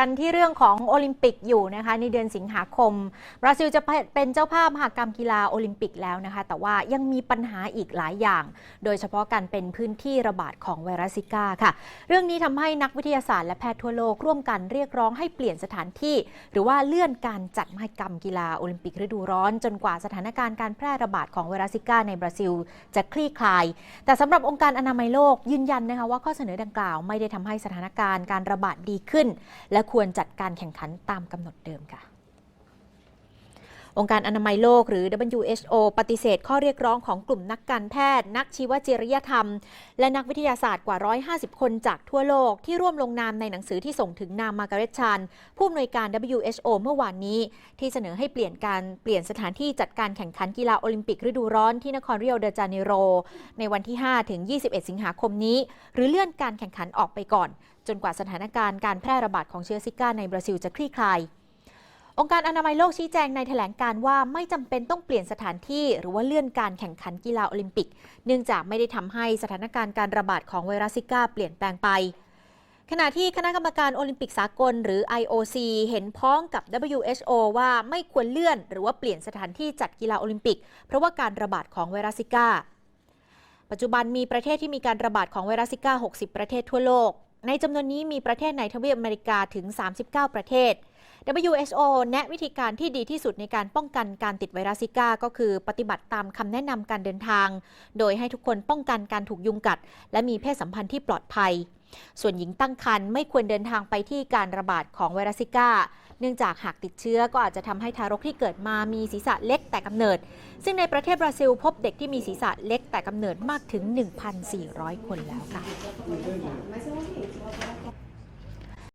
กันที่เรื่องของโอลิมปิกอยู่นะคะในเดือนสิงหาคม บราซิลจะเป็นเจ้าภาพมหากรรมกีฬาโอลิมปิกแล้วนะคะ แต่ว่ายังมีปัญหาอีกหลายอย่าง โดยเฉพาะการเป็นพื้นที่ระบาดของไวรัสซิก้าค่ะ เรื่องนี้ทำให้นักวิทยาศาสตร์และแพทย์ทั่วโลกร่วมกันเรียกร้องให้เปลี่ยนสถานที่ หรือว่าเลื่อนการจัดมหกรรมกีฬาโอลิมปิกฤดูร้อน จนกว่าสถานการณ์การแพร่ระบาดของไวรัสซิก้าในบราซิล จะคลี่คลาย แต่สำหรับองค์การอนามัยโลกยืนยันนะคะว่าข้อเสนอดังกล่าวไม่ได้ทำให้สถานการณ์การระบาดดีขึ้น และควรจัดการแข่งขันตามกำหนดเดิมค่ะ องค์การอนามัยโลกหรือ WHO ปฏิเสธข้อเรียกร้องของกลุ่มนักการแพทย์ นักชีวจริยธรรม และนักวิทยาศาสตร์กว่า 150 คนจากทั่วโลกที่ร่วมลงนามในหนังสือที่ส่งถึงนามมาการเร็ตชานผู้อำนวยการ WHO เมื่อวานนี้ ที่เสนอให้เปลี่ยนการเปลี่ยนสถานที่จัดการแข่งขันกีฬาโอลิมปิกฤดูร้อนที่นครเริโอเดจาเนโร ในวันที่ 5 ถึง 21 สิงหาคมนี้ หรือเลื่อนการแข่งขันออกไปก่อน จนกว่าสถานการณ์การแพร่ระบาดของเชื้อซิก้าในบราซิลจะคลี่คลาย องค์การอนามัยโลกชี้แจงในแถลงการว่าไม่จำเป็นต้องเปลี่ยนสถานที่ หรือว่าเลื่อนการแข่งขันกีฬาโอลิมปิก เนื่องจากไม่ได้ทำให้สถานการณ์การระบาดของไวรัสซิก้าเปลี่ยนแปลงไป ขณะที่คณะกรรมการโอลิมปิกสากล หรือ IOC เห็นพ้องกับ WHO ว่าไม่ควรเลื่อน หรือว่าเปลี่ยนสถานที่จัดกีฬาโอลิมปิก เพราะว่าการระบาดของไวรัสซิก้าปัจจุบันมีประเทศที่มีการระบาดของไวรัสซิก้า 60 ประเทศทั่วโลก ในจำนวนนี้มีประเทศในทวีปอเมริกาถึง 39 ประเทศ WHO แนะวิธีการที่ดีที่สุดในการป้องกันการติดไวรัสซิก้า ก็คือปฏิบัติตามคำแนะนำการเดินทาง โดยให้ทุกคนป้องกันการถูกยุงกัด และมีเพศสัมพันธ์ที่ปลอดภัย ส่วนหญิงตั้งครรภ์ไม่ควรเดินทางไปที่การระบาดของไวรัสซิก้า เนื่องจากหากติดเชื้อก็อาจจะทำให้ทารกที่เกิดมามีศีรษะเล็กแต่กำเนิด ซึ่งในประเทศบราซิลพบเด็กที่มีศีรษะเล็กแต่กำเนิดมากถึง 1,400 คนแล้วค่ะ